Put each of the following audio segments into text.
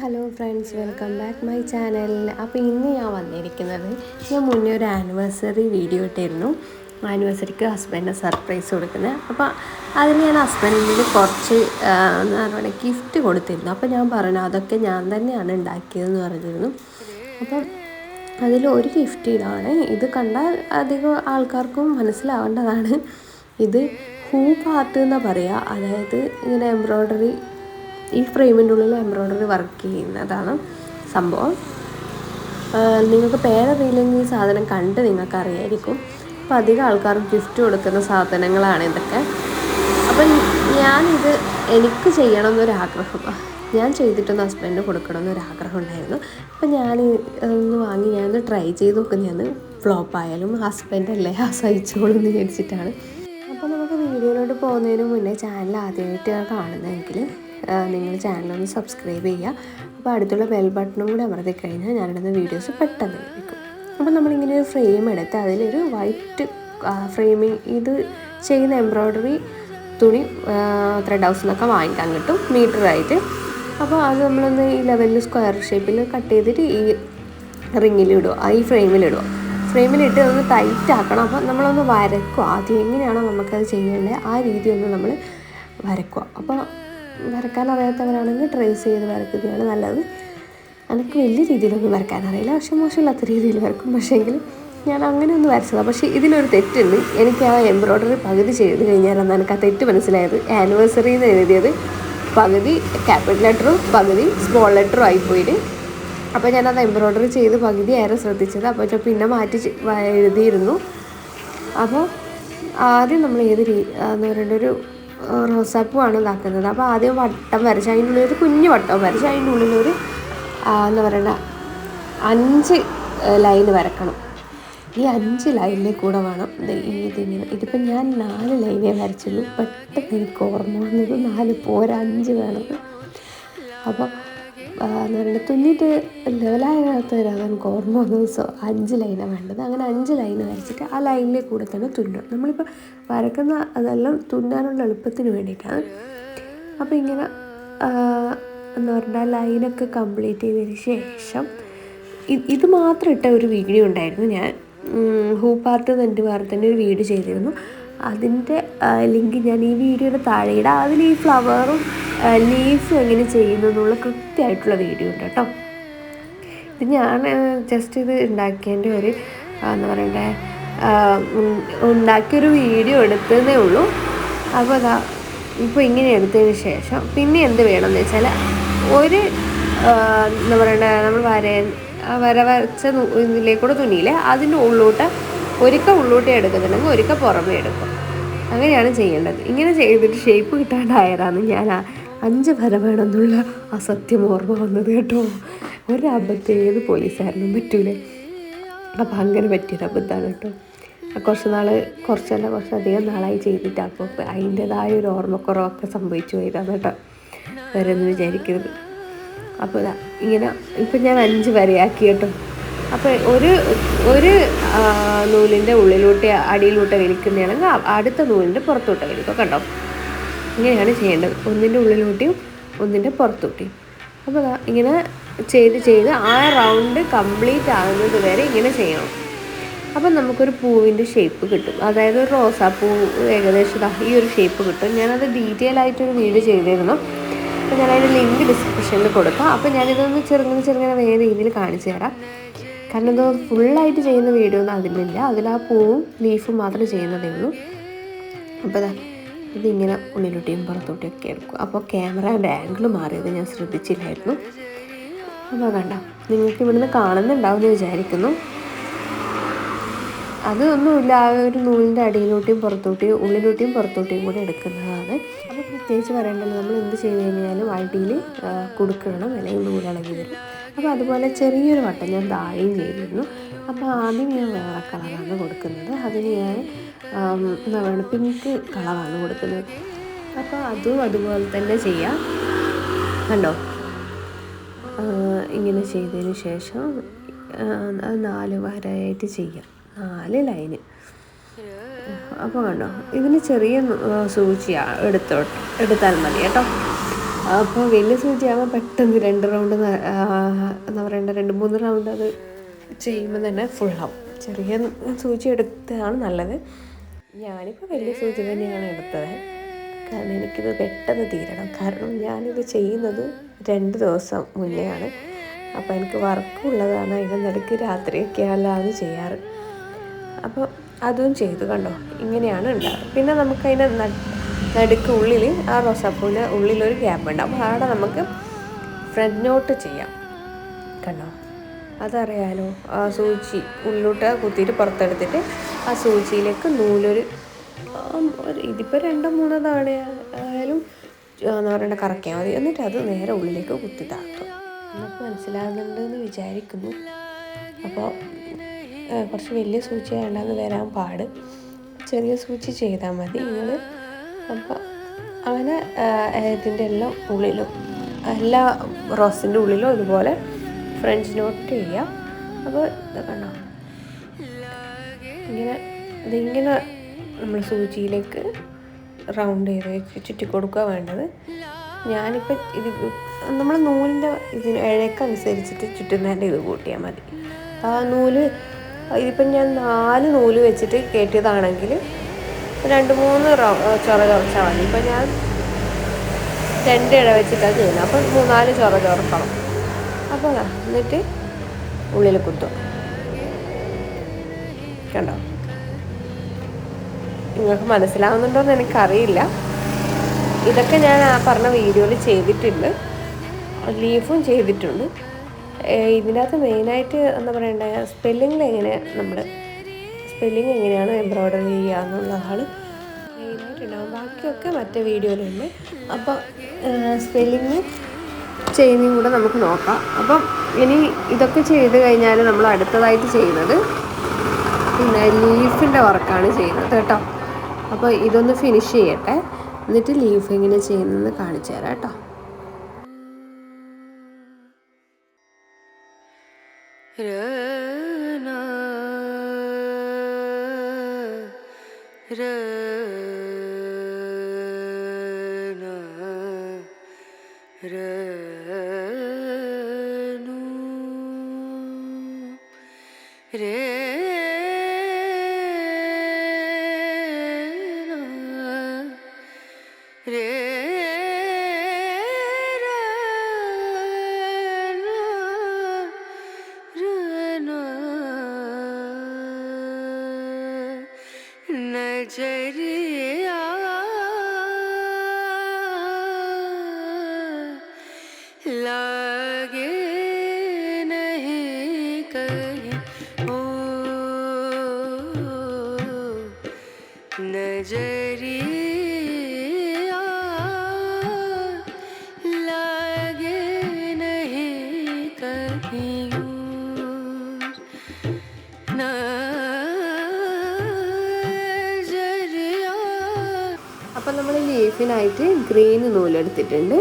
Hello friends welcome back my channel അപ്പോൾ ഇന്ന് ഞാൻ വന്നിരിക്കുന്നത് ഞാൻ മുന്നേ ഒരു ആനിവേഴ്സറി വീഡിയോ ഇട്ടിരുന്നു. ആനിവേഴ്സറിക്ക് ഹസ്ബൻഡിന് സർപ്രൈസ് കൊടുക്കുന്നത്. അപ്പോൾ അതിന് ഞാൻ ഹസ്ബൻഡിന് കുറച്ച് എന്താ പറയുക ഗിഫ്റ്റ് കൊടുത്തിരുന്നു. അപ്പോൾ ഞാൻ പറഞ്ഞു അതൊക്കെ ഞാൻ തന്നെയാണ് ഉണ്ടാക്കിയതെന്ന് പറഞ്ഞിരുന്നു. അപ്പം അതിൽ ഒരു ഗിഫ്റ്റ് ഇതാണ്. ഇത് കണ്ടാൽ അധികം ആൾക്കാർക്കും മനസ്സിലാവേണ്ടതാണ്. ഇത് ഹൂ പാർട്ട് എന്നാണ് പറയുക. അതായത് ഇങ്ങനെ എംബ്രോയ്ഡറി ഈ ഫ്രെയിമിന്റെ ഉള്ളിൽ എംബ്രോയിഡറി വർക്ക് ചെയ്യുന്നതാണ് സംഭവം. നിങ്ങൾക്ക് പേരറിയില്ലെങ്കിൽ ഈ സാധനം കണ്ട് നിങ്ങൾക്ക് അറിയായിരിക്കും അപ്പം അധികം ആൾക്കാർക്ക് ഗിഫ്റ്റ് കൊടുക്കുന്ന സാധനങ്ങളാണ് ഇതൊക്കെ. അപ്പം ഞാനിത് എനിക്ക് ചെയ്യണം എന്നൊരാഗ്രഹം ഞാൻ ചെയ്തിട്ടൊന്ന് ഹസ്ബൻഡിന് കൊടുക്കണം എന്നൊരാഗ്രഹം ഉണ്ടായിരുന്നു അപ്പം ഞാൻ ഒന്ന് വാങ്ങി ഞാനൊന്ന് ട്രൈ ചെയ്ത് നോക്കുന്നതാണ് ഫ്ലോപ്പ് ആയാലും ഹസ്ബൻഡ് അല്ലേ ആ സഹിച്ചോളും എന്ന് വിചാരിച്ചിട്ടാണ്. അപ്പോൾ നമുക്ക് വീഡിയോയിലോട്ട് പോകുന്നതിന് മുന്നേ ചാനൽ ആദ്യമായിട്ട് കാണുന്നതെങ്കിൽ നിങ്ങൾ ചാനലൊന്ന് സബ്സ്ക്രൈബ് ചെയ്യുക. അപ്പോൾ അടുത്തുള്ള ബെൽ ബട്ടണും കൂടി അമർത്തി കഴിഞ്ഞാൽ ഞാനിടുന്ന വീഡിയോസ് പെട്ടെന്ന് ലഭിക്കും. അപ്പോൾ നമ്മളിങ്ങനെ ഒരു ഫ്രെയിം എടുത്ത് അതിലൊരു വൈറ്റ് ഫ്രെയിമിങ് ഇത് ചെയ്യുന്ന എംബ്രോയ്ഡറി തുണി ത്രെഡ് ഹൗസിൽ നിന്നൊക്കെ വാങ്ങിക്കാൻ കിട്ടും മീറ്ററായിട്ട് അപ്പോൾ അത് നമ്മളൊന്ന് ഈ ലെവലിൽ സ്ക്വയർ ഷേപ്പിൽ കട്ട് ചെയ്തിട്ട് ഈ റിങ്ങിലിടുക ഈ ഫ്രെയിമിലിടുക ഫ്രെയിമിലിട്ട് ഒന്ന് ടൈറ്റ് ആക്കണം. അപ്പോൾ നമ്മളൊന്ന് വരക്കുക ആദ്യം എങ്ങനെയാണോ നമുക്കത് ചെയ്യേണ്ടത് ആ രീതി ഒന്ന് നമ്മൾ വരക്കുക അപ്പോൾ വരക്കാൻ അറിയാത്തവരാണെങ്കിൽ ട്രേസ് ചെയ്ത് വരക്കുന്നതാണ് നല്ലത്. എനിക്ക് വലിയ രീതിയിലൊന്നും വരക്കാൻ അറിയില്ല. പക്ഷെ മോശമില്ലാത്ത രീതിയിൽ വരക്കും പക്ഷേ പക്ഷേങ്കിൽ ഞാൻ അങ്ങനെ ഒന്ന് വരച്ചതാണ് പക്ഷേ ഇതിനൊരു തെറ്റുണ്ട്. എനിക്ക് ആ എംബ്രോയ്ഡറി പകുതി ചെയ്ത് കഴിഞ്ഞാലാണ് എനിക്ക് ആ തെറ്റ് മനസ്സിലായത്. ആനിവേഴ്സറി എന്ന് എഴുതിയത് പകുതി ക്യാപിറ്റൽ ലെറ്ററും പകുതി സ്മോൾ ലെറ്ററും ആയിപ്പോയിട്ട് അപ്പോൾ ഞാൻ ഞാനത് എംബ്രോയ്ഡറി ചെയ്ത് പകുതി ഏറെ ശ്രദ്ധിച്ചത്. അപ്പോൾ പിന്നെ മാറ്റി എഴുതിയിരുന്നു. അപ്പോൾ ആദ്യം നമ്മൾ ഏത് രീ എന്ന് പറയേണ്ട ഒരു റോസാപ്പൂവാണ് ഇതാക്കുന്നത് അപ്പോൾ ആദ്യം വട്ടം വരച്ച് അതിന്റെ ഉള്ളിൽ ഒരു കുഞ്ഞു വട്ടം വരച്ച് അതിന്റെ ഉള്ളിലൊരു എന്താ പറയുക അഞ്ച് ലൈൻ വരക്കണം. ഈ അഞ്ച് ലൈനിൽ കൂടെ വേണം. ഇതിങ്ങനെ. ഇതിപ്പോൾ ഞാൻ നാല് ലൈനേ വരച്ചുള്ളൂ. പെട്ടെന്ന് എനിക്ക് ഓർമ്മ വന്നത് നാല് പോരാ അഞ്ച് വേണം. അപ്പോൾ എന്ന് പറയുന്നത് തുന്നിയിട്ട് ലെവലാകാത്തവരാണ് എനിക്ക് ഓർമ്മ വന്നത് സോ അഞ്ച് ലൈനാണ് വേണ്ടത്. അങ്ങനെ അഞ്ച് ലൈൻ വരച്ചിട്ട് ആ ലൈനിലെ കൂടെ തന്നെ തുന്നണം നമ്മളിപ്പോൾ വരക്കുന്ന അതെല്ലാം തുന്നാനുള്ള എളുപ്പത്തിന് വേണ്ടിയിട്ടാണ്. അപ്പോൾ ഇങ്ങനെ എന്ന് പറഞ്ഞാൽ ലൈനൊക്കെ കംപ്ലീറ്റ് ചെയ്തതിന് ശേഷം ഇത് മാത്രം ഇട്ട ഒരു വീഡിയോ ഉണ്ടായിരുന്നു ഞാൻ. ഹൂപ്പാർട്ട് എന്ന് എന്റെ വേറെ തന്നെ ഒരു വീഡിയോ ചെയ്തിരുന്നു. അതിന്റെ ലിങ്ക് ഞാൻ ഈ വീഡിയോയുടെ താഴെ ഇടാം അതിൽ ഈ ഫ്ലവറും ലീഫും എങ്ങനെ ചെയ്യുന്നു എന്നുള്ള കൃത്യമായിട്ടുള്ള വീഡിയോ ഉണ്ട് കേട്ടോ. ഇത് ഞാൻ ജസ്റ്റ് ഇത് ഉണ്ടാക്കിയതിന്റെ ഒരു എന്താ പറയണ്ടേ ഉണ്ടാക്കിയൊരു വീഡിയോ എടുത്തതേ ഉള്ളൂ. അപ്പോൾ അതാ ഇപ്പോൾ ഇങ്ങനെ എടുത്തതിന് ശേഷം പിന്നെ എന്ത് വേണമെന്ന് വെച്ചാൽ ഒരു എന്താ പറയണ്ടേ നമ്മൾ വര വര വരച്ച ഇതിലേക്കൂടെ തുണിയില്ലേ അതിന്റെ ഉള്ളോട്ട് ഒരിക്കൽ ഉള്ളോട്ടേ എടുക്കുന്നുണ്ടെങ്കിൽ ഒരിക്കൽ പുറമേ എടുക്കും. അങ്ങനെയാണ് ചെയ്യേണ്ടത്. ഇങ്ങനെ ചെയ്തിട്ട് ഷേപ്പ് കിട്ടാണ്ടായതാണ് ഞാൻ അഞ്ച് വര വേണമെന്നുള്ള അസത്യം ഓർമ്മ വന്നത് കേട്ടോ. ഒരബദ്ധം ഏത് പോലീസായിരുന്നു പറ്റൂലേ. അപ്പം അങ്ങനെ പറ്റിയൊരു അബദ്ധമാണ് കേട്ടോ. കുറച്ച് നാൾ കുറച്ചല്ല കുറച്ചധികം നാളായി ചെയ്തിട്ട് അപ്പോൾ അതിന്റെതായ ഒരു ഓർമ്മക്കുറവൊക്കെ സംഭവിച്ചു പോയതാണ് കേട്ടോ. വേറെ എന്ന് വിചാരിക്കരുത് അപ്പോൾ ഇങ്ങനെ ഇപ്പം ഞാൻ അഞ്ച് വരയാക്കി കേട്ടോ. അപ്പോൾ ഒരു ഒരു നൂലിന്റെ ഉള്ളിലോട്ട് അടിയിലോട്ട് വലിക്കുന്നതാണെങ്കിൽ അടുത്ത നൂലിന്റെ പുറത്തോട്ട് വലിക്കുക കണ്ടോ? ഇങ്ങനെയാണ് ചെയ്യേണ്ടത്. ഒന്നിന്റെ ഉള്ളിലോട്ടിയും ഒന്നിന്റെ പുറത്തോട്ടിയും. അപ്പോൾ ഇങ്ങനെ ചെയ്ത് ചെയ്ത് ആ റൗണ്ട് കംപ്ലീറ്റ് ആകുന്നത് വരെ ഇങ്ങനെ ചെയ്യണം. അപ്പം നമുക്കൊരു പൂവിന്റെ ഷേപ്പ് കിട്ടും. അതായത് ഒരു റോസാപ്പൂ ഏകദേശം ഈ ഒരു ഷേപ്പ് കിട്ടും. ഞാനത് ഡീറ്റെയിൽ ആയിട്ടൊരു വീഡിയോ ചെയ്തിരുന്നു. അപ്പോൾ ഞാനതിന്റെ ലിങ്ക് ഡിസ്ക്രിപ്ഷനിൽ കൊടുക്കാം. അപ്പോൾ ഞാനിതൊന്ന് ചെറുങ്ങനെ ചെറുങ്ങനെ വേറെ രീതിയിൽ കാണിച്ചു തരാം. കാരണം അത് ഫുള്ളായിട്ട് ചെയ്യുന്ന വീഡിയോ ഒന്നും അതിലില്ല. അതിൽ ആ പൂവും ലീഫും മാത്രം ചെയ്യുന്നതേ ഉള്ളൂ അപ്പോൾ ഇതിങ്ങനെ ഉള്ളിലോട്ടിയും പുറത്തോട്ടിയും ഒക്കെ എടുക്കും അപ്പോൾ ക്യാമറയുടെ ആംഗിൾ മാറിയത് ഞാൻ ശ്രദ്ധിച്ചില്ലായിരുന്നു. അപ്പോൾ കണ്ട നിങ്ങൾക്ക് ഇവിടുന്ന് കാണുന്നുണ്ടാവും എന്ന് വിചാരിക്കുന്നു. അതൊന്നുമില്ല ആ ഒരു നൂലിന്റെ അടിയിലോട്ടിയും പുറത്തോട്ടിയും ഉള്ളിലോട്ടിയും പുറത്തോട്ടിയും കൂടി എടുക്കുന്നതാണ്. അപ്പോൾ പ്രത്യേകിച്ച് പറയേണ്ടത് നമ്മൾ എന്ത് ചെയ്ത് കഴിഞ്ഞാലും അടിയിൽ കൊടുക്കണം അല്ലെങ്കിൽ നൂലിളകി വരും അപ്പോൾ അതുപോലെ ചെറിയൊരു വട്ടം ഞാൻ താഴെയും ചെയ്തിരുന്നു. അപ്പോൾ ആദ്യം ഞാൻ വേറെ കളറാണ് കൊടുക്കുന്നത്. അതിന് ഞാൻ എന്താ പറയുക പിങ്ക് കളറാണ് കൊടുക്കുന്നത്. അപ്പോൾ അതും അതുപോലെ തന്നെ ചെയ്യാം. കണ്ടോ? ഇങ്ങനെ ചെയ്തതിന് ശേഷം അത് നാല് വരയായിട്ട് ചെയ്യാം. നാല് ലൈന് അപ്പോൾ കണ്ടോ? ഇതിന് ചെറിയ സൂചിയാണ് എടുത്തോട്ട് എടുത്താൽ മതി കേട്ടോ. അപ്പോൾ വലിയ സൂചിയാകുമ്പോൾ പെട്ടെന്ന് രണ്ട് റൗണ്ട് എന്താ പറയണ്ട രണ്ട് മൂന്ന് റൗണ്ട് അത് ചെയ്യുമ്പോൾ തന്നെ ഫുള്ളാവും ചെറിയ സൂചി എടുത്തതാണ് നല്ലത്. ഞാനിപ്പോൾ വലിയ സൂചി തന്നെയാണ് എടുത്തത്. കാരണം എനിക്കിത് പെട്ടെന്ന് തീരണം. കാരണം ഞാനിത് ചെയ്യുന്നത് രണ്ട് ദിവസം മുന്നെയാണ്. അപ്പോൾ എനിക്ക് വർക്കുള്ളതാണ് അതിന്റെ രാത്രിയൊക്കെ അല്ലാതെ ചെയ്യാറ്. അപ്പോൾ അതും ചെയ്തു കണ്ടോ? ഇങ്ങനെയാണ് ഉണ്ടാകുക പിന്നെ നമുക്കതിന്റെ നടുക്ക് ഉള്ളിൽ ആ റോസാപ്പൂവിന് ഉള്ളിലൊരു ഗ്യാപ്പ് ഉണ്ട്. അപ്പോൾ അവിടെ നമുക്ക് ഫ്രണ്ട് നോട്ട് ചെയ്യാം. കണ്ടോ? അതറിയാലോ? ആ സൂചി ഉള്ളിലോട്ട് കുത്തിയിട്ട് പുറത്തെടുത്തിട്ട് ആ സൂചിയിലേക്ക് നൂലൊരു ഇതിപ്പോൾ രണ്ടോ മൂന്നോ തവണ ആയാലും എന്താ പറയണ്ട കറക്കിയാൽ മതി. എന്നിട്ട് അത് നേരെ ഉള്ളിലേക്ക് കുത്തി താഴ്ത്തും. നമുക്ക് മനസ്സിലാകുന്നുണ്ടെന്ന് വിചാരിക്കുന്നു. അപ്പോൾ കുറച്ച് വലിയ സൂചി വേണ്ടെന്ന് വരാൻ പാട്. ചെറിയ സൂചി ചെയ്താൽ മതി. നിങ്ങൾ അപ്പോൾ അങ്ങനെ ഇതിന്റെ എല്ലാം ഉള്ളിലും എല്ലാ റോസിന്റെ ഉള്ളിലും ഇതുപോലെ ഫ്രഞ്ച് നോട്ട് ചെയ്യാം. അപ്പോൾ കണ്ടോ? ഇങ്ങനെ ഇതിങ്ങനെ നമ്മൾ സൂചിയിലേക്ക് റൗണ്ട് ചെയ്ത് ചുറ്റി കൊടുക്കുക വേണ്ടത്. ഞാനിപ്പോൾ ഇത് നമ്മൾ നൂലിന്റെ ഇതിന് ഇഴക്കനുസരിച്ചിട്ട് ചുറ്റുന്നതിന്റെ ഇത് കൂട്ടിയാൽ മതി. ആ നൂൽ ഇതിപ്പം ഞാൻ നാല് നൂൽ വെച്ചിട്ട് കയറ്റിയതാണെങ്കിൽ രണ്ട് മൂന്ന് ചൊറ ചൊറച്ചാൽ മതി. ഇപ്പം ഞാൻ രണ്ട് ഇട വെച്ചിട്ടാണ് ചെയ്യുന്നത്. അപ്പം മൂന്നാൽ ചൊറ ചൊറക്കണം അപ്പോൾ എന്നിട്ട് ഉള്ളിൽ കുത്തും. കണ്ടോ? നിങ്ങൾക്ക് മനസ്സിലാവുന്നുണ്ടോ എന്ന് എനിക്കറിയില്ല. ഇതൊക്കെ ഞാൻ ആ പറഞ്ഞ വീഡിയോയിൽ ചെയ്തിട്ടുണ്ട്. ലീഫും ചെയ്തിട്ടുണ്ട്. ഇതിനകത്ത് മെയിനായിട്ട് എന്താ പറയണ്ടേ? സ്പെല്ലിങ്ങിൽ എങ്ങനെ നമ്മൾ സ്പെല്ലിങ് എങ്ങനെയാണ് എംബ്രോയ്ഡറി ചെയ്യുക എന്നുള്ളതാണ് മെയിനായിട്ടുണ്ടാകും ബാക്കിയൊക്കെ മറ്റേ വീഡിയോയിലുണ്ട്. അപ്പോൾ സ്പെല്ലിങ് ചെയ്യുന്നതും കൂടെ നമുക്ക് നോക്കാം. അപ്പം ഇനി ഇതൊക്കെ ചെയ്ത് കഴിഞ്ഞാൽ നമ്മൾ അടുത്തതായിട്ട് ചെയ്യുന്നത് പിന്നെ ലീഫിന്റെ വർക്കാണ് ചെയ്യുന്നത് കേട്ടോ. അപ്പോൾ ഇതൊന്ന് ഫിനിഷ് ചെയ്യട്ടെ. എന്നിട്ട് ലീഫ് എങ്ങനെ ചെയ്യുന്നതെന്ന് കാണിച്ചു തരാം കേട്ടോ. Yeah. लागे നൂലെടുത്തിട്ടുണ്ട്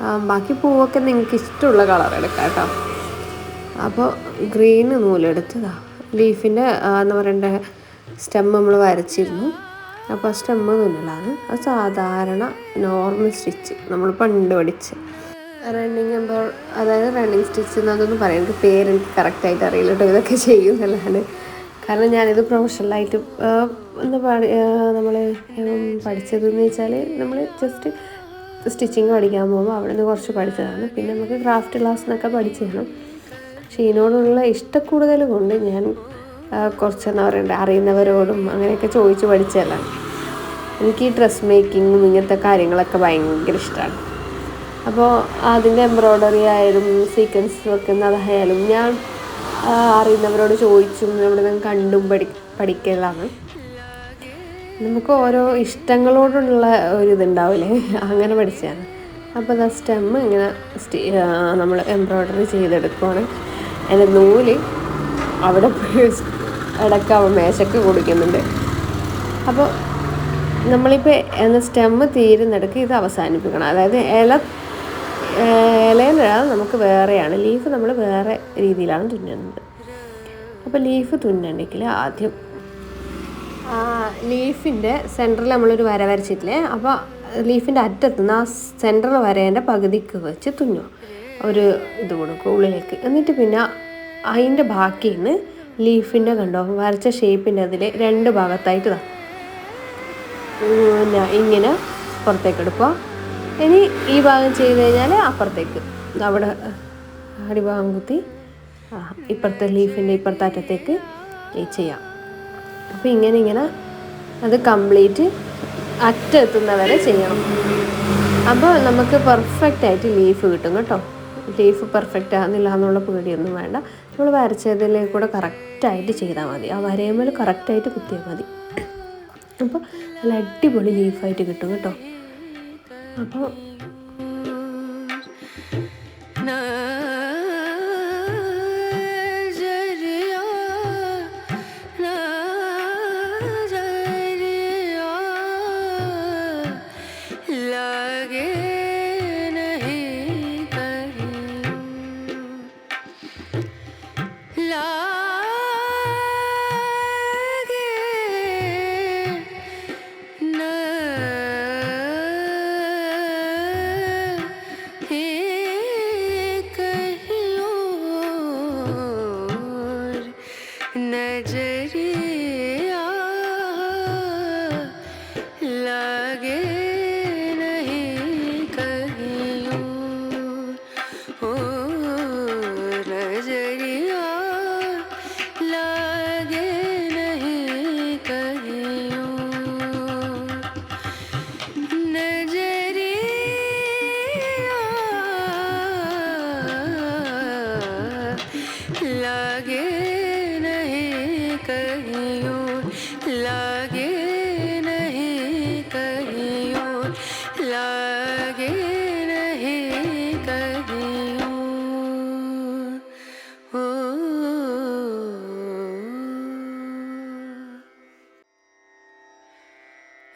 ആ, ബാക്കി പൂവൊക്കെ നിങ്ങൾക്ക് ഇഷ്ടമുള്ള കളർ എടുക്കാം കേട്ടോ. അപ്പോൾ ഗ്രീന് നൂലെടുത്തതാ. ലീഫിന്റെ എന്താ പറയേണ്ട സ്റ്റെം നമ്മൾ വരച്ചിരുന്നു. അപ്പോൾ ആ സ്റ്റെം തുന്നലാണ് അത് സാധാരണ നോർമൽ സ്റ്റിച്ച് നമ്മൾ പണ്ട് പഠിച്ച്. റണ്ണിങ് എംബോ അതായത് റണ്ണിങ് സ്റ്റിച്ച് എന്നതൊന്നും പറയാം എനിക്ക് പേരെനിക്ക് കറക്റ്റായിട്ട് അറിയില്ല കേട്ടോ ഇതൊക്കെ ചെയ്യുന്നതാണ്. കാരണം ഞാനിത് പ്രൊഫഷണലായിട്ട് എന്താ പറയുക നമ്മൾ പഠിച്ചതെന്ന് വെച്ചാൽ നമ്മൾ ജസ്റ്റ് സ്റ്റിച്ചിങ് പഠിക്കാൻ പോകുമ്പോൾ അവിടെ നിന്ന് കുറച്ച് പഠിച്ചതാണ്. പിന്നെ നമുക്ക് ക്രാഫ്റ്റ് ക്ലാസ് എന്നൊക്കെ പഠിച്ചിരുന്നു പക്ഷേ ഇതിനോടുള്ള ഇഷ്ടക്കൂടുതൽ കൊണ്ട് ഞാൻ കുറച്ച് എന്താ പറയണ്ടേ അറിയുന്നവരോടും അങ്ങനെയൊക്കെ ചോദിച്ച് പഠിച്ചതാണ്. എനിക്ക് ഈ ഡ്രസ് മേക്കിങ്ങും ഇങ്ങനത്തെ കാര്യങ്ങളൊക്കെ ഭയങ്കര ഇഷ്ടമാണ്. അപ്പോൾ അതിന്റെ എംബ്രോയ്ഡറി ആയാലും സീക്വൻസ് വെക്കുന്നതായാലും ഞാൻ അറിയുന്നവരോട് ചോദിച്ചും അവിടെ നിന്ന് കണ്ടും പഠി പഠിക്കലാണ്. നമുക്ക് ഓരോ ഇഷ്ടങ്ങളോടുള്ള ഒരു ഇതുണ്ടാവില്ലേ? അങ്ങനെ പഠിച്ചതാണ്. അപ്പോൾ അത് ആ സ്റ്റെമ്മ് ഇങ്ങനെ നമ്മൾ എംബ്രോയ്ഡറി ചെയ്തെടുക്കുവാണ്. അതിന്റെ നൂൽ അവിടെ പോയി ഇടയ്ക്ക് അവൻ മേശക്ക് കൊടുക്കുന്നുണ്ട്. അപ്പോൾ നമ്മളിപ്പോൾ എന്ന സ്റ്റെമ്മ് തീരുന്നിടക്ക് ഇത് അവസാനിപ്പിക്കണം. അതായത് ഇല ഇലയിലിടാതെ നമുക്ക് വേറെയാണ്. ലീഫ് നമ്മൾ വേറെ രീതിയിലാണ് തുന്നുന്നത്. അപ്പോൾ ലീഫ് തുന്നണ്ടെങ്കിൽ ആദ്യം ലീഫിന്റെ സെന്ററിൽ നമ്മളൊരു വര വരച്ചിട്ടില്ലേ? അപ്പോൾ ലീഫിന്റെ അറ്റത്തുനിന്ന് ആ സെന്റർ വരേന്റെ പകുതിക്ക് വെച്ച് തുന്നു ഒരു ഇത് കൊടുക്കും ഉള്ളിലേക്ക്. എന്നിട്ട് പിന്നെ അതിന്റെ ബാക്കിയിൽ നിന്ന് ലീഫിന്റെ കണ്ടോ? വരച്ച ഷേപ്പിന്റെ അതിൽ രണ്ട് ഭാഗത്തായിട്ട് ഇതാ. പിന്നെ ഇങ്ങനെ പുറത്തേക്ക് എടുക്കുക ഇനി ഈ ഭാഗം ചെയ്ത് കഴിഞ്ഞാൽ അപ്പുറത്തേക്ക്. അവിടെ അടിഭാഗം കുത്തി. ഇപ്പുറത്തെ ലീഫിന്റെ ഇപ്പുറത്തെ അറ്റത്തേക്ക് ചെയ്യാം. അപ്പോൾ ഇങ്ങനെ ഇങ്ങനെ അത് കംപ്ലീറ്റ് അറ്റെത്തുന്നവരെ ചെയ്യണം. അപ്പോൾ നമുക്ക് പെർഫെക്റ്റ് ആയിട്ട് ലീഫ് കിട്ടും കേട്ടോ. ലീഫ് പെർഫെക്റ്റ് ആകുന്നില്ല എന്നുള്ള പേടിയൊന്നും വേണ്ട. നമ്മൾ വരച്ചതിലേക്ക് കൂടെ കറക്റ്റായിട്ട് ചെയ്താൽ മതി. ആ വരയുമ്പോൾ കറക്റ്റായിട്ട് കുത്തിയാൽ മതി. അപ്പോൾ നല്ല അടിപൊളി ലീഫായിട്ട് കിട്ടും കേട്ടോ. അപ്പോൾ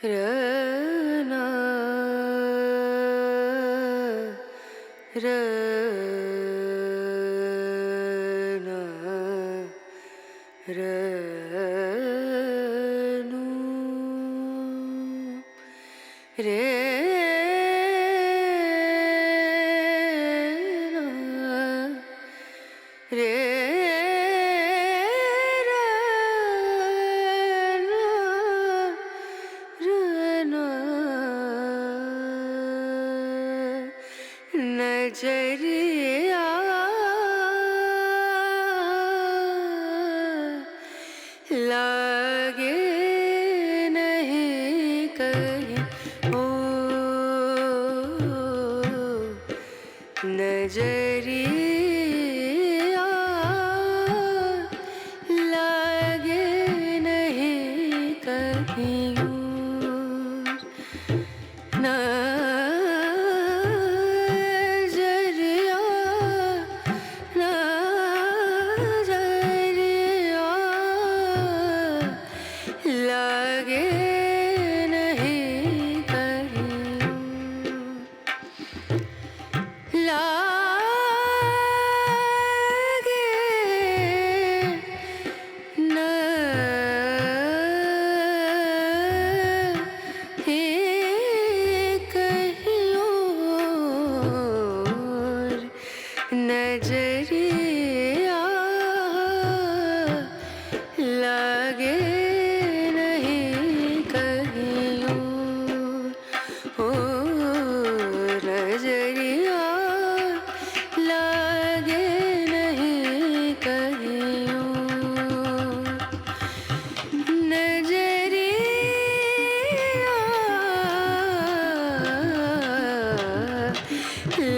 রা लागे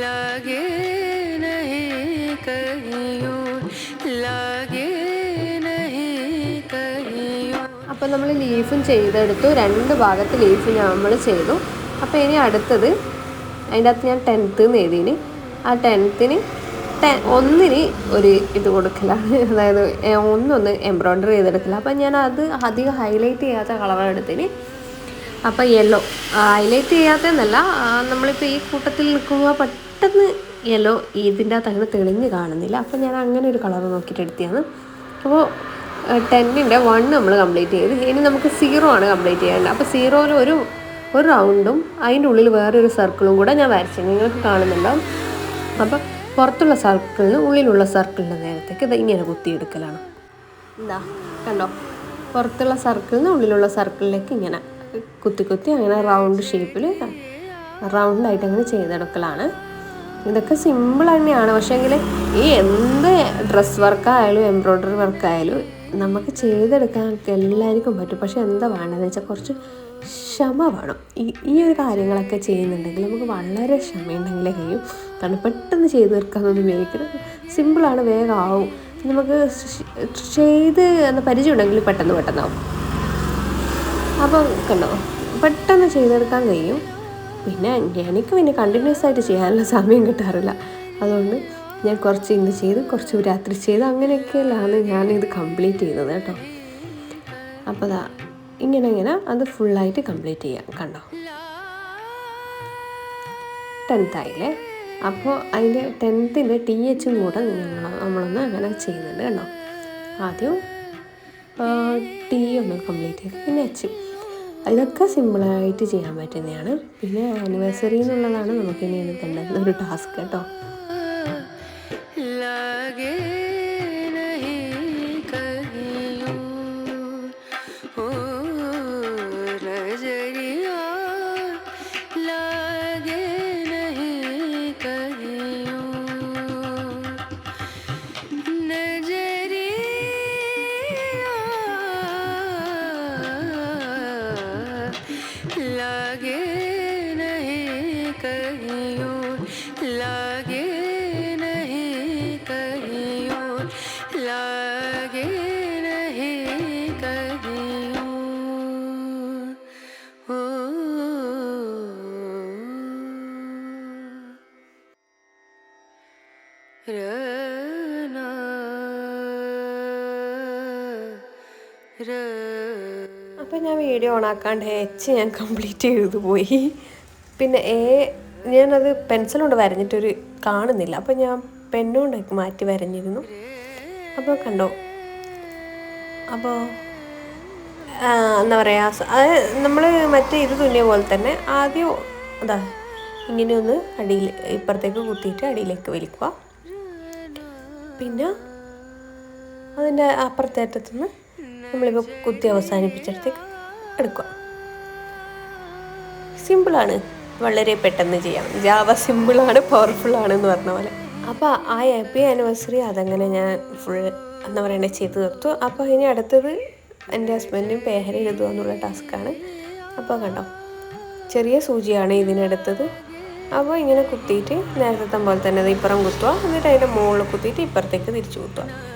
लागे नहीं कहीं और लागे नहीं कहीं और അപ്പോൾ നമ്മൾ ലീഫും ചെയ്തെടുത്തു രണ്ട് ഭാഗത്ത് ലീഫ് നമ്മൾ ചെയ്തു അപ്പോൾ ഇനി അടുത്തത് അതിൻ്റെ അകത്ത് ഞാൻ ടെൻത്ത് എന്ന് എഴുതിന് ആ ടെൻത്തിന് ടെ ഒന്നിന് ഒരു ഇത് കൊടുക്കലാണ് അതായത് ഏ, ഒന്നൊന്ന് എംബ്രോയ്ഡറി ചെയ്തെടുക്കില്ല അപ്പം ഞാൻ അത് അധികം ഹൈലൈറ്റ് ചെയ്യാത്ത കളറാണ് എടുത്തിന് അപ്പോൾ യെല്ലോ ഹൈലൈറ്റ് ചെയ്യാത്തതെന്നല്ല ആ, നമ്മളിപ്പോൾ ഈ കൂട്ടത്തിൽ നിൽക്കുമ്പോൾ പെട്ടെന്ന് യെല്ലോ ഇതിന്റെ അകത്ത് അങ്ങനെ തെളിഞ്ഞ് കാണുന്നില്ല. അപ്പോൾ ഞാൻ അങ്ങനെ ഒരു കളർ നോക്കിയിട്ട് എടുത്തതാണ്. അപ്പോൾ ടെന്നിന്റെ വൺ നമ്മൾ കംപ്ലീറ്റ് ചെയ്ത്. ഇനി നമുക്ക് സീറോ ആണ് കംപ്ലീറ്റ് ചെയ്യേണ്ടത്. അപ്പോൾ സീറോയിൽ ഒരു ഒരു റൗണ്ടും അതിന്റെ ഉള്ളിൽ വേറൊരു സർക്കിളും കൂടെ ഞാൻ വരച്ചു. നിങ്ങൾക്ക് കാണുന്നുണ്ടാവും അപ്പോൾ പുറത്തുള്ള സർക്കിളിന് ഉള്ളിലുള്ള സർക്കിളിന്റെ നേരത്തേക്ക് ഇത് ഇങ്ങനെ കുത്തിയെടുക്കലാണ്. എന്താ കണ്ടോ? പുറത്തുള്ള സർക്കിളിന് ഉള്ളിലുള്ള സർക്കിളിലേക്ക് ഇങ്ങനെ കുത്തി കുത്തി അങ്ങനെ റൗണ്ട് ഷേപ്പിൽ റൗണ്ടായിട്ട് അങ്ങനെ ചെയ്തെടുക്കലാണ്. ഇതൊക്കെ സിമ്പിൾ തന്നെയാണ്. പക്ഷേങ്കിൽ ഈ എന്ത് ഡ്രസ് വർക്കായാലും എംബ്രോയ്ഡറി വർക്കായാലും നമുക്ക് ചെയ്തെടുക്കാൻ എല്ലാവർക്കും പറ്റും. പക്ഷെ എന്താ വേണ്ടതെന്ന് വെച്ചാൽ കുറച്ച് ക്ഷമ വേണം. ഈ ഈ ഒരു കാര്യങ്ങളൊക്കെ ചെയ്യുന്നുണ്ടെങ്കിൽ നമുക്ക് വളരെ ക്ഷമയുണ്ടെങ്കിലേ കഴിയും. കാരണം പെട്ടെന്ന് ചെയ്ത് തീർക്കാമെന്നൊന്നും വിചാരിക്കുന്നത് സിമ്പിളാണ് വേഗം ആവും. നമുക്ക് ചെയ്ത് എന്ന പരിചയം ഉണ്ടെങ്കിൽ പെട്ടെന്ന് പെട്ടെന്നാവും. അപ്പോൾ കണ്ടോ? പെട്ടെന്ന് ചെയ്തെടുക്കാൻ കഴിയും. പിന്നെ എനിക്ക് പിന്നെ കണ്ടിന്യൂസ് ആയിട്ട് ചെയ്യാനുള്ള സമയം കിട്ടാറില്ല. അതുകൊണ്ട് ഞാൻ കുറച്ച് ഇന്ന് ചെയ്ത് കുറച്ച് രാത്രി ചെയ്ത്. അങ്ങനെയൊക്കെയാണ് ഞാനിത് കംപ്ലീറ്റ് ചെയ്തത് കേട്ടോ. അപ്പോൾ അതാ ഇങ്ങനെ ഇങ്ങനെ അത് ഫുള്ളായിട്ട് കംപ്ലീറ്റ് ചെയ്യാം കണ്ടോ? ടെൻത്തായില്ലേ അപ്പോൾ അതിന്റെ ടെൻത്തിന്റെ ടി എച്ചും കൂടെ ഞങ്ങൾ നമ്മളൊന്ന് അങ്ങനെ ചെയ്യുന്നുണ്ട് കേട്ടോ ആദ്യം ടി ഒന്ന് കംപ്ലീറ്റ് ചെയ്ത്. പിന്നെ എച്ചും ഇതൊക്കെ സിമ്പിളായിട്ട് ചെയ്യാൻ പറ്റുന്നതാണ് പിന്നെ ആനിവേഴ്സറി എന്നുള്ളതാണ് നമുക്ക് ഇനി എടുക്കേണ്ടത് ഒരു ടാസ്ക് കേട്ടോ र അപ്പോൾ ഞാൻ വീഡിയോ ഓണാക്കാണ്ട് എച്ച് ഞാൻ കംപ്ലീറ്റ് ചെയ്തു പോയി. പിന്നെ എ ഞാനത് പെൻസിൽ കൊണ്ട് വരഞ്ഞിട്ടൊരു കാണുന്നില്ല. അപ്പം ഞാൻ പെണ്ണുകൊണ്ട് മാറ്റി വരഞ്ഞിരുന്നു. അപ്പോൾ കണ്ടോ? അപ്പോൾ എന്താ പറയുക അത് നമ്മൾ മറ്റേ ഇത് തുന്നിയ പോലെ തന്നെ ആദ്യം അതാ ഇങ്ങനെ ഒന്ന് അടിയിൽ ഇപ്പുറത്തേക്ക് കുത്തിയിട്ട് അടിയിലേക്ക് വലിക്കുക. പിന്നെ അതിന്റെ അപ്പുറത്തെ അറ്റത്തുനിന്ന് നമ്മളിപ്പോൾ കുത്തി അവസാനിപ്പിച്ചിടത്തേക്ക് എടുക്കുക. സിമ്പിളാണ്. വളരെ പെട്ടെന്ന് ചെയ്യാം. ജാവ സിമ്പിളാണ് പവർഫുള്ളാണ് എന്ന് പറഞ്ഞ പോലെ. അപ്പോൾ ആ ഹാപ്പി ആനിവേഴ്സറി അതങ്ങനെ ഞാൻ ഫുൾ എന്താ പറയണ്ടേ ചെയ്ത് തീർത്തു. അപ്പോൾ ഇനി അടുത്തത് എന്റെ ഹസ്ബൻഡും പേഹര എഴുതുക എന്നുള്ള ടാസ്ക്കാണ് അപ്പോൾ കണ്ടോ ചെറിയ സൂചിയാണ് ഇതിനെടുത്തത്. അപ്പോൾ ഇങ്ങനെ കുത്തിയിട്ട് നേരത്തെ പോലെ തന്നെ അത് ഇപ്പുറം കുത്തുക. എന്നിട്ട് അതിന്റെ മുകളിൽ കുത്തിയിട്ട് ഇപ്പുറത്തേക്ക് തിരിച്ചു കുത്തുക.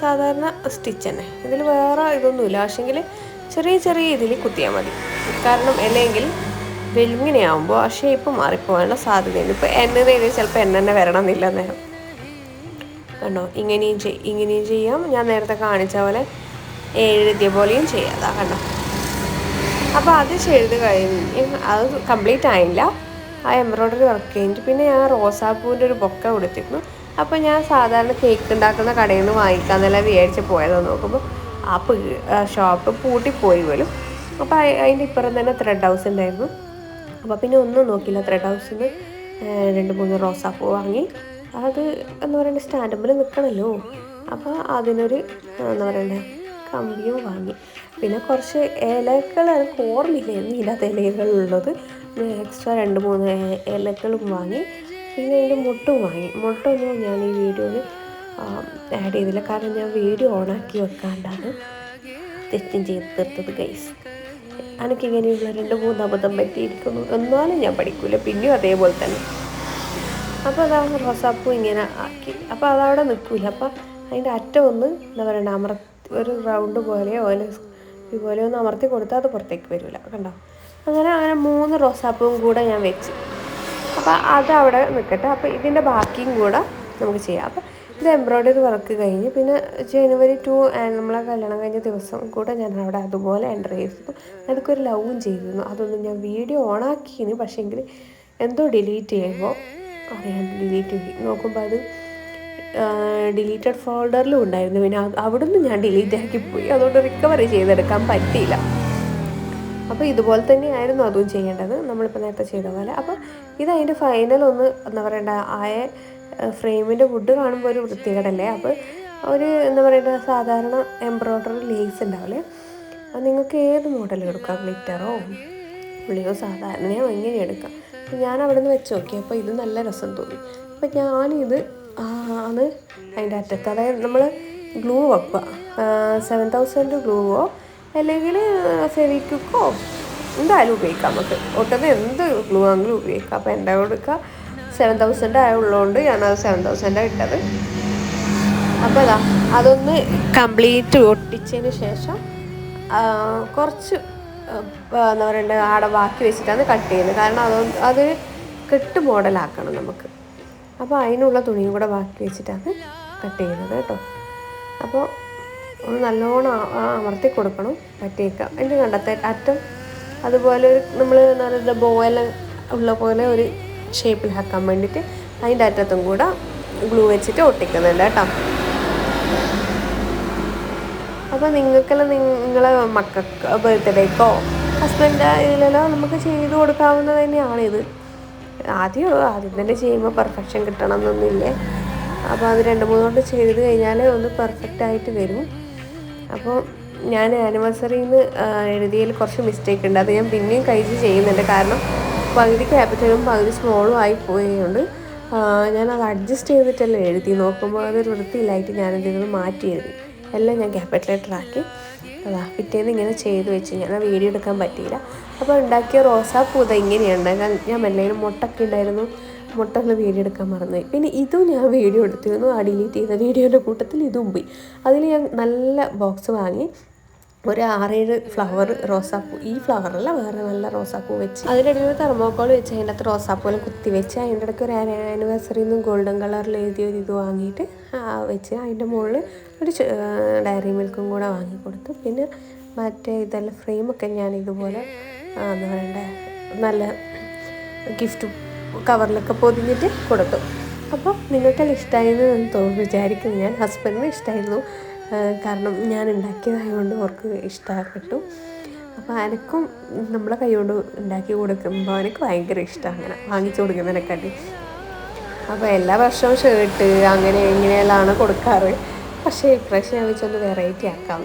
സാധാരണ സ്റ്റിച്ച് തന്നെ. ഇതിൽ വേറെ ഇതൊന്നുമില്ല. പക്ഷെങ്കിൽ ചെറിയ ചെറിയ ഇതിൽ കുത്തിയാൽ മതി. കാരണം അല്ലെങ്കിൽ വെലിങ്ങനെയാകുമ്പോൾ ആ ഷേപ്പ് മാറിപ്പോകാനുള്ള സാധ്യതയുണ്ട്. ഇപ്പോൾ എണ്ണ ചെയ്ത് ചിലപ്പോൾ എണ്ണ തന്നെ വരണം എന്നില്ല നേരം കണ്ടോ? ഇങ്ങനെയും ചെയ് ഇങ്ങനെയും ചെയ്യാം. ഞാൻ നേരത്തെ കാണിച്ച പോലെ എഴുതിയ പോലെയും ചെയ്യാം. അതാ കണ്ടോ? അപ്പോൾ അത് ചെയ്ത് കഴിഞ്ഞ് അത് കംപ്ലീറ്റ് ആയില്ല. ആ എംബ്രോയ്ഡറി വർക്ക് കഴിഞ്ഞിട്ട് പിന്നെ ഞാൻ റോസാപ്പൂവിന്റെ ഒരു ബൊക്ക കൊടുത്തിരുന്നു. അപ്പോൾ ഞാൻ സാധാരണ കേക്ക് ഉണ്ടാക്കുന്ന കടയിൽ നിന്ന് വാങ്ങിക്കാന്നെല്ലാം വിചാരിച്ച് പോയതെന്ന് നോക്കുമ്പോൾ ആ ഷോപ്പ് പൂട്ടിപ്പോയി പോലും അപ്പോൾ അതിന്റെ ഇപ്പുറം തന്നെ ത്രെഡ് ഹൗസ് ഉണ്ടായിരുന്നു അപ്പോൾ പിന്നെ ഒന്നും നോക്കില്ല ത്രെഡ് ഹൗസിൽ നിന്ന് രണ്ട് മൂന്ന് റോസാപ്പൂ വാങ്ങി. അത് എന്ന് പറയുന്നത് സ്റ്റാൻഡമ്പിൽ നിൽക്കണമല്ലോ അപ്പോൾ അതിനൊരു എന്താ പറയണ്ടേ കമ്പിയും വാങ്ങി. പിന്നെ കുറച്ച് ഇലകൾ എനിക്ക് ഓർമ്മയില്ലായിരുന്നു എന്നില്ലാത്ത ഇലകളുള്ളത്. എക്സ്ട്രാ രണ്ട് മൂന്ന് ഇലകളും വാങ്ങി. പിന്നെ അതിന്റെ മുട്ടും വാങ്ങി. മുട്ടൊന്നും ഞാൻ ഈ വീഡിയോയിൽ ആഡ് ചെയ്തില്ല. കാരണം ഞാൻ വീഡിയോ ഓണാക്കി വെക്കാണ്ടാണ് തെറ്റും ചെയ്ത് തീർത്തത് ഗൈസ് എനിക്കിങ്ങനെയുള്ള രണ്ട് മൂന്ന് അബദ്ധം പറ്റിയിരിക്കുന്നു. എന്നാലും ഞാൻ പഠിക്കൂല. പിന്നെയും അതേപോലെ തന്നെ. അപ്പോൾ അതാ റോസാപ്പൂ ഇങ്ങനെ ആക്കി. അപ്പോൾ അതവിടെ നിൽക്കില്ല അപ്പോൾ അതിന്റെ അറ്റം ഒന്ന് എന്താ പറയണ്ട അമർ ഒരു റൗണ്ട് പോലെയോ ഓല ഇതുപോലെ ഒന്ന് അമർത്തി കൊടുത്താൽ അത് പുറത്തേക്ക് വരില്ല കണ്ടോ? അങ്ങനെ അങ്ങനെ മൂന്ന് റോസാപ്പൂവും കൂടെ ഞാൻ വെച്ച്. അപ്പോൾ അത് അവിടെ നിൽക്കട്ടെ അപ്പോൾ ഇതിന്റെ ബാക്കിയും കൂടെ നമുക്ക് ചെയ്യാം. അപ്പോൾ ഇത് എംബ്രോയ്ഡറി വർക്ക് കഴിഞ്ഞ് പിന്നെ ജനുവരി ടു നമ്മളെ കല്യാണം കഴിഞ്ഞ ദിവസം കൂടെ ഞാൻ അവിടെ അതുപോലെ എന്റർ ചെയ്തിരുന്നു അതൊക്കെ ഒരു ലവും ചെയ്തിരുന്നു. അതൊന്നും ഞാൻ വീഡിയോ ഓണാക്കിയിരുന്നു പക്ഷേങ്കിൽ എന്തോ ഡിലീറ്റ് ചെയ്യുമ്പോൾ ഞാൻ ഡിലീറ്റ് ചെയ്തു നോക്കുമ്പോൾ അത് ഡിലീറ്റഡ് ഫോൾഡറിലും ഉണ്ടായിരുന്നു. പിന്നെ അത് അവിടുന്ന് ഞാൻ ഡിലീറ്റ് ആക്കി പോയി. അതുകൊണ്ട് റിക്കവറി ചെയ്തെടുക്കാൻ പറ്റിയില്ല. അപ്പോൾ ഇതുപോലെ തന്നെയായിരുന്നു അതും ചെയ്യേണ്ടത്. നമ്മളിപ്പോൾ നേരത്തെ ചെയ്ത പോലെ. അപ്പോൾ ഇത് അതിന്റെ ഫൈനൽ ഒന്ന് എന്താ പറയണ്ട ആയ ഫ്രെയിമിന്റെ വുഡ് കാണുമ്പോൾ ഒരു വൃത്തികേടല്ലേ? അപ്പോൾ ഒരു എന്താ പറയേണ്ട സാധാരണ എംബ്രോയ്ഡറി ലേസ് ഉണ്ടാവില്ലേ? അത് നിങ്ങൾക്ക് ഏത് മോഡൽ എടുക്കാം? ഗ്ലിറ്ററോ പുള്ളിയോ സാധാരണയോ? എങ്ങനെ എടുക്കാം അപ്പോൾ ഞാൻ അവിടെ നിന്ന് വെച്ച് നോക്കി. അപ്പോൾ ഇത് നല്ല രസം തോന്നി. അപ്പോൾ ഞാനിത് ആണ് അതിന്റെ അറ്റത്ത് അതായത് നമ്മൾ ഗ്ലൂ വെക്കുക. സെവൻ തൗസൻഡ് ഗ്ലൂവോ അല്ലെങ്കിൽ ഫെവിക്വിക്കോ എന്തായാലും ഉപയോഗിക്കാം നമുക്ക്. ഒട്ടത് എന്ത് ഗ്ലൂ ആണെങ്കിലും ഉപയോഗിക്കാം. അപ്പോൾ എന്റെ കൊടുക്കുക സെവൻ തൗസൻഡ് ആയുള്ളതുകൊണ്ട് ഞാനത് സെവൻ തൗസൻഡാണ് ഇട്ടത്. അപ്പോൾ അതാ അതൊന്ന് കംപ്ലീറ്റ് ഒട്ടിച്ചതിന് ശേഷം കുറച്ച് എന്താ പറയണ്ടത് ആടെ ബാക്കി വെച്ചിട്ടാണ് കട്ട് ചെയ്യുന്നത്. കാരണം അത് അത് കെട്ട് മോഡലാക്കണം നമുക്ക്. അപ്പോൾ അതിനുള്ള തുണിയും കൂടെ ബാക്കി വെച്ചിട്ടാണ് കട്ട് ചെയ്യുന്നത് കേട്ടോ. അപ്പോൾ ഒന്ന് നല്ലോണം അമർത്തി കൊടുക്കണം പറ്റിയേക്കാം. എന്റെ കണ്ടത്തെ അറ്റം അതുപോലെ ഒരു നമ്മൾ നല്ല ബോയല ഉള്ള പോലെ ഒരു ഷേപ്പിലാക്കാൻ വേണ്ടിയിട്ട് അതിന്റെ അറ്റത്തും കൂടെ ഗ്ലൂ വെച്ചിട്ട് ഒട്ടിക്കുന്നുണ്ട് കേട്ടോ. അപ്പോൾ നിങ്ങൾക്കെല്ലാം നിങ്ങളെ മക്കൾക്ക് ബർത്ത്ഡേക്കോ ഹസ്ബൻഡ് ഇതിലെല്ലാം നമുക്ക് ചെയ്ത് കൊടുക്കാവുന്നത് തന്നെയാണിത് ആദ്യം ആദ്യം തന്നെ ചെയ്യുമ്പോൾ പെർഫെക്ഷൻ കിട്ടണം എന്നൊന്നുമില്ലേ? അപ്പോൾ അത് രണ്ട് മൂന്ന് കൊണ്ട് ചെയ്ത് കഴിഞ്ഞാൽ ഒന്ന് പെർഫെക്റ്റ് ആയിട്ട് വരും. അപ്പോൾ ഞാൻ ആനിവേഴ്സറിയിൽ നിന്ന് എഴുതിയതിൽ കുറച്ച് മിസ്റ്റേക്ക് ഉണ്ട്. അത് ഞാൻ പിന്നെയും കഴിച്ച് ചെയ്യുന്നുണ്ട്. കാരണം പകുതി ക്യാപിറ്റലും പകുതി സ്മോളും ആയി പോയതുകൊണ്ട് അത് അഡ്ജസ്റ്റ് ചെയ്തിട്ടല്ലേ എഴുതി. നോക്കുമ്പോൾ അതൊരു വൃത്തിയില്ലായിട്ട് ഞാനതിൽ നിന്ന് മാറ്റി എഴുതി. എല്ലാം ഞാൻ ക്യാപിറ്റൽ ലെറ്റർ ആക്കി. അതാ പിറ്റേന്ന് ഇങ്ങനെ ചെയ്ത് വെച്ച്. ഞാൻ വീഡിയോ എടുക്കാൻ പറ്റിയില്ല. അപ്പോൾ ഉണ്ടാക്കിയ റോസാപ്പൂ ഇതാ ഇങ്ങനെയുണ്ട്. ഞാൻ ഞാൻ മെല്ലയിലും മുട്ടൊക്കെ ഉണ്ടായിരുന്നു. മുട്ട ഒന്ന് വീഡിയോ എടുക്കാൻ മറന്നുപോയി. പിന്നെ ഇതും ഞാൻ വീഡിയോ എടുത്തിരുന്നു. ആ ഡിലീറ്റ് ചെയ്ത വീഡിയോന്റെ കൂട്ടത്തിൽ ഇതും പോയി. അതിൽ ഞാൻ നല്ല ബോക്സ് വാങ്ങി. ഒരു ആറേഴ് ഫ്ലവർ റോസാപ്പൂ. ഈ ഫ്ലവറല്ല വേറെ നല്ല റോസാപ്പൂ വെച്ച്. അതിനിടയിൽ ഒരു തെർമോക്കോൾ വെച്ച്. അതിന്റെ അകത്ത് റോസാപ്പൂലും കുത്തി വെച്ച്. അതിന്റെ ഇടയ്ക്ക് ഒരു ആനിവേഴ്സറിയിൽ നിന്നും ഗോൾഡൻ കളറിൽ എഴുതിയ ഒരു ഇത് വാങ്ങിയിട്ട് വെച്ച്. അതിന്റെ മുകളിൽ ഒരു ഡയറി മിൽക്കും കൂടെ വാങ്ങി കൊടുത്തു. പിന്നെ മറ്റേ ഇതെല്ലാം ഫ്രെയിമൊക്കെ ഞാൻ ഇതുപോലെ എന്താ പറയണ്ടേ നല്ല ഗിഫ്റ്റ് കവറിലൊക്കെ പൊതിഞ്ഞിട്ട് കൊടുത്തു. അപ്പോൾ നിങ്ങൾക്കെല്ലാം ഇഷ്ടമായിരുന്നു എന്ന് തോന്നുന്നു. വിചാരിക്കുന്നു. ഞാൻ ഹസ്ബൻഡിന് ഇഷ്ടമായിരുന്നു കാരണം ഞാൻ ഉണ്ടാക്കിയതായതുകൊണ്ട് അവർക്ക് ഇഷ്ടപ്പെട്ടു. അപ്പോൾ അനക്കും നമ്മളെ കൈ കൊണ്ട് ഉണ്ടാക്കി കൊടുക്കുമ്പോൾ എനിക്ക് ഭയങ്കര ഇഷ്ടമാണ് അങ്ങനെ വാങ്ങിച്ചു കൊടുക്കുന്നതിനെക്കാട്ടി. അപ്പോൾ എല്ലാ വർഷവും ഷേർട്ട് അങ്ങനെ ഇങ്ങനെയെല്ലാമാണ് കൊടുക്കാറ്. പക്ഷേ ഇപ്രാവശ്യം ഞാൻ വെച്ചൊന്ന് വെറൈറ്റി ആക്കാം.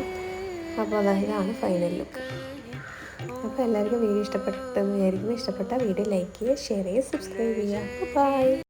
അപ്പോൾ അതായതാണ് ഫൈനൽ ലുക്ക് അപ്പോൾ എല്ലാവർക്കും വീഡിയോ ഇഷ്ടപ്പെട്ടെന്ന് വിചാരിക്കുന്നു. ഇഷ്ടപ്പെട്ട വീഡിയോ ലൈക്ക് ചെയ്യുക ഷെയർ ചെയ്യുക സബ്സ്ക്രൈബ് ചെയ്യുക. ബൈ